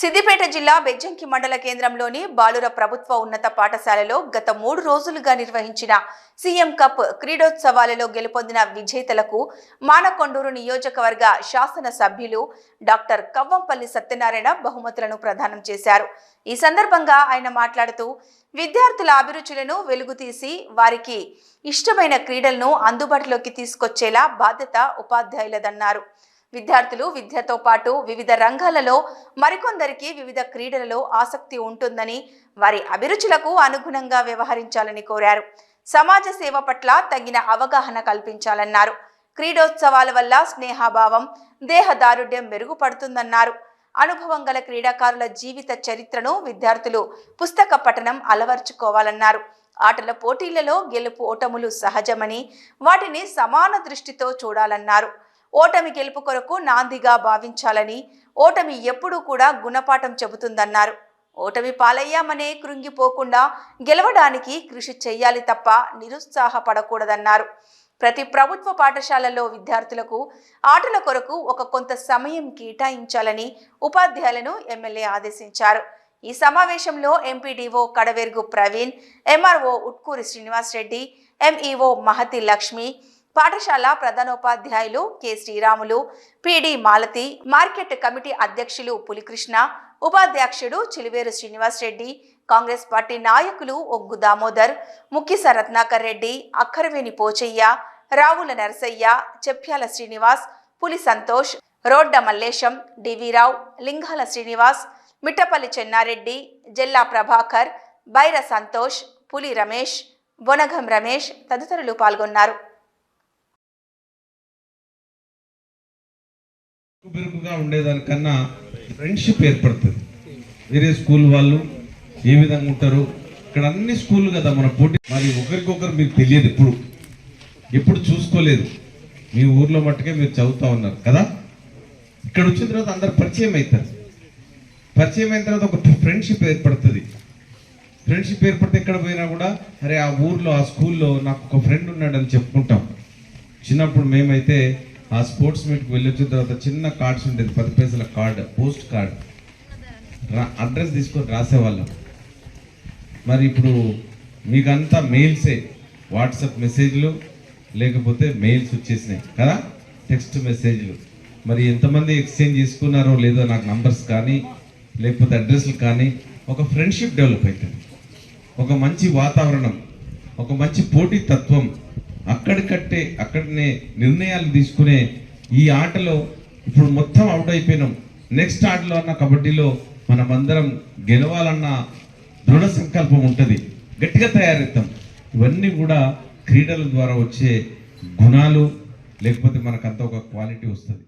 సిద్దిపేట జిల్లా బెజ్జంకి మండల కేంద్రంలోని బాలుర ప్రభుత్వ ఉన్నత పాఠశాలలో గత మూడు రోజులుగా నిర్వహించిన సీఎం కప్ క్రీడోత్సవాలలో గెలుపొందిన విజేతలకు మానకొండూరు నియోజకవర్గ శాసన సభ్యులు డాక్టర్ కవ్వంపల్లి సత్యనారాయణ బహుమతులను ప్రదానం చేశారు. ఈ సందర్భంగా ఆయన మాట్లాడుతూ విద్యార్థుల అభిరుచులను వెలుగుతీసి వారికి ఇష్టమైన క్రీడలను అందుబాటులోకి తీసుకొచ్చేలా బాధ్యత ఉపాధ్యాయులదన్నారు. విద్యార్థులు విద్యతో పాటు వివిధ రంగాలలో మరికొందరికి వివిధ క్రీడలలో ఆసక్తి ఉంటుందని వారి అభిరుచులకు అనుగుణంగా వ్యవహరించాలని కోరారు. సమాజ సేవ పట్ల తగిన అవగాహన కల్పించాలన్నారు. క్రీడోత్సవాల వల్ల స్నేహభావం దేహదారుఢ్యం మెరుగుపడుతుందన్నారు. అనుభవం గల క్రీడాకారుల జీవిత చరిత్రను విద్యార్థులు పుస్తక పఠనం అలవర్చుకోవాలన్నారు. ఆటల పోటీలలో గెలుపు ఓటములు సహజమని వాటిని సమాన దృష్టితో చూడాలన్నారు. ఓటమి గెలుపు కొరకు నాందిగా భావించాలని ఓటమి ఎప్పుడూ కూడా గుణపాఠం చెబుతుందన్నారు. ఓటమి పాలయ్యామనే కృంగిపోకుండా గెలవడానికి కృషి చేయాలి తప్ప నిరుత్సాహపడకూడదన్నారు. ప్రతి ప్రభుత్వ పాఠశాలలో విద్యార్థులకు ఆటల కొరకు ఒక కొంత సమయం కేటాయించాలని ఉపాధ్యాయులను ఎమ్మెల్యే ఆదేశించారు. ఈ సమావేశంలో MPDO Kadaverugu Praveen MRO Utkuri Srinivas Reddy MEO Mahathi Lakshmi పాఠశాల ప్రధానోపాధ్యాయులు K Sriramulu PD Malathi market committee అధ్యక్షులు పులికృష్ణ ఉపాధ్యక్షుడు చిలువేరు శ్రీనివాస్ రెడ్డి కాంగ్రెస్ పార్టీ నాయకులు ఒగ్గు దామోదర్ ముఖ్యస రత్నాకర్ రెడ్డి అక్కరవేణి పోచయ్య రావుల నరసయ్య చెప్యాల శ్రీనివాస్ పులి సంతోష్ రోడ్డ మల్లేశం డివిరావు లింగాల శ్రీనివాస్ మిట్టపల్లి చెన్నారెడ్డి జెల్లా ప్రభాకర్ బైర సంతోష్ పులి రమేష్ బొనగం రమేష్ తదితరులు పాల్గొన్నారు. బెరుకుగా ఉండేదానికన్నా ఫ్రెండ్షిప్ ఏర్పడుతుంది. వేరే స్కూల్ వాళ్ళు ఏ విధంగా ఉంటారు? ఇక్కడ అన్ని స్కూల్ కదా మన పోటీ. మరి ఒకరికొకరు మీకు తెలియదు ఇప్పుడు ఎప్పుడు చూసుకోలేదు. మీ ఊర్లో మట్టుకే మీరు చదువుతూ ఉన్నారు కదా? ఇక్కడ వచ్చిన తర్వాత అందరు పరిచయం అవుతారు. పరిచయం అయిన తర్వాత ఒక ఫ్రెండ్షిప్ ఏర్పడుతుంది. ఫ్రెండ్షిప్ ఏర్పడితే ఎక్కడ పోయినా కూడా అరే ఆ ఊర్లో ఆ స్కూల్లో నాకు ఒక ఫ్రెండ్ ఉన్నాడని చెప్పుకుంటాం. చిన్నప్పుడు మేమైతే ఆ స్పోర్ట్స్ మీట్కి వెళ్ళి వచ్చిన తర్వాత చిన్న కార్డ్స్ ఉండేది పది పైసల కార్డ్ పోస్ట్ కార్డ్ రా అడ్రస్ తీసుకొని రాసేవాళ్ళం. మరి ఇప్పుడు మీకంతా మెయిల్సే వాట్సాప్ మెసేజ్లు లేకపోతే మెయిల్స్ వచ్చేసినాయి కదా? టెక్స్ట్ మెసేజ్లు మరి ఎంతమంది ఎక్స్చేంజ్ చేసుకున్నారో లేదో నాకు నంబర్స్ కానీ లేకపోతే అడ్రస్లు కానీ ఒక ఫ్రెండ్షిప్ డెవలప్ అవుతుంది ఒక మంచి వాతావరణం ఒక మంచి పోటీ తత్వం అక్కడికట్టే అక్కడనే నిర్ణయాలు తీసుకునే ఈ ఆటలో ఇప్పుడు మొత్తం అవుట్ అయిపోయినాం. నెక్స్ట్ ఆటలో అన్న కబడ్డీలో మనమందరం గెలవాలన్న దృఢ సంకల్పం ఉంటుంది. గట్టిగా తయారవుతాం. ఇవన్నీ కూడా క్రీడల ద్వారా వచ్చే గుణాలు లేకపోతే మనకంతా ఒక క్వాలిటీ వస్తుంది.